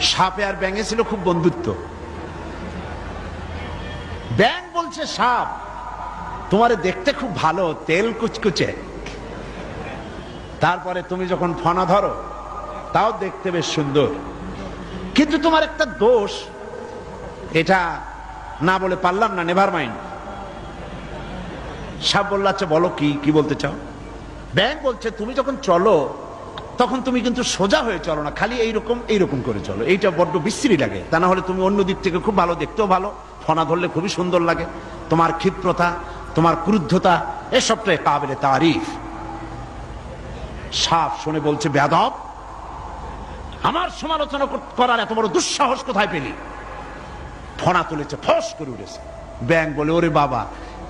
সাপে আর ব্যাঙে ছিল খুব বন্ধুত্ব। ব্যাং বলছে, সাপ, তোমারে দেখতে খুব ভালো, তেল কুচকুচে। তারপরে তুমি যখন ফনা ধরো, তাও দেখতে বেশ সুন্দর। কিন্তু তোমার একটা দোষ, এটা না বলে পারলাম না নেভার মাইন্ড সাপ বলল আচ্ছা বলো কি কি বলতে চাও? ব্যাং বলছে, তুমি যখন চলো তখন তুমি কিন্তু সোজা হয়ে চলো না, খালি এইরকম এইরকম করে চলো। এইটা বড্ড বিশ্রী লাগে। তা না হলে তুমি অন্য দিক থেকে খুব ভালো, দেখতেও ভালো, ফনা ধরলে খুবই সুন্দর লাগে। তোমার ক্ষিপ্রতা, তোমার ক্রুদ্ধতা, এসবটাই কাবিলে তারিফ। সাপ শুনে বলছে বেদব আমার সমালোচনা করার এত বড় দুঃসাহস কোথায় পেলি? ফনা তুলেছে, ফস করে উঠেছে। ব্যাং বলে, ওরে বাবা,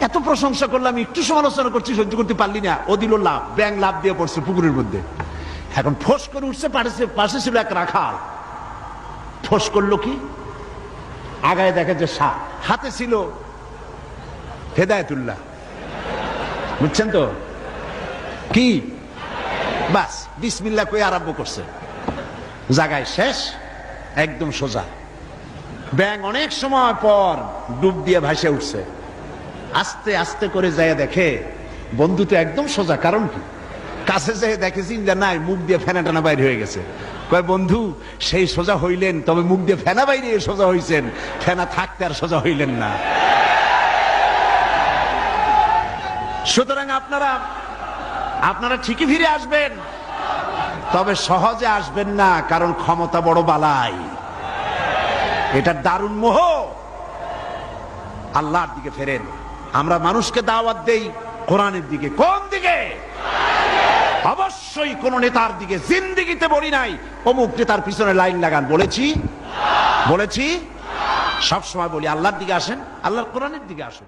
এত প্রশংসা করলাম একটু সমালোচনা করছি, সহ্য করতে পারলি না। ও দিল লাভ ব্যাং লাভ দিয়ে পড়ছে পুকুরের মধ্যে। এখন ফোস করে উঠছে, পাশে পাশে ছিল এক রাখাল। ফোস করল কি? আগায় দেখে যে সাপ হাতে ছিল হেদায়তুল্লাহ। বুঝছেন তো? কি? বাস বিসমিল্লা কই আরম্ভ করছে। জায়গায় শেষ, একদম সোজা। ব্যাং অনেক সময় পর ডুব দিয়ে ভাসে উঠছে। আস্তে আস্তে করে যায় দেখে বন্ধু তো একদম সোজা, কারণ কি? কাছে যেয়ে দেখে চিন্তা নাই, মুখ দিয়ে ফেনা টানা বাইরে হয়ে গেছে। কয়, বন্ধু, সেই সোজা হইলেন, তবে মুখ দিয়ে ফেনা বাইরে সোজা হইছেন। ফেনা থাকতে আর সোজা হইলেন না। সুতরাং আপনারা আপনারা ঠিকই ফিরে আসবেন। তবে সহজে আসবেন না, কারণ ক্ষমতা বড় বালাই। এটা দারুণ মোহ। আল্লাহর দিকে ফেরেন। আমরা মানুষকে দাওয়াত দেই কোরআনের দিকে। কোন দিকে? অবশ্যই কোন নেতার দিকে জিন্দিগিতে বলি নাই। অমুক নেতার পিছনে লাইন লাগান, বলেছি? বলেছি? সবসময় বলি, আল্লাহর দিকে আসেন, আল্লাহর কোরআনের দিকে আসেন।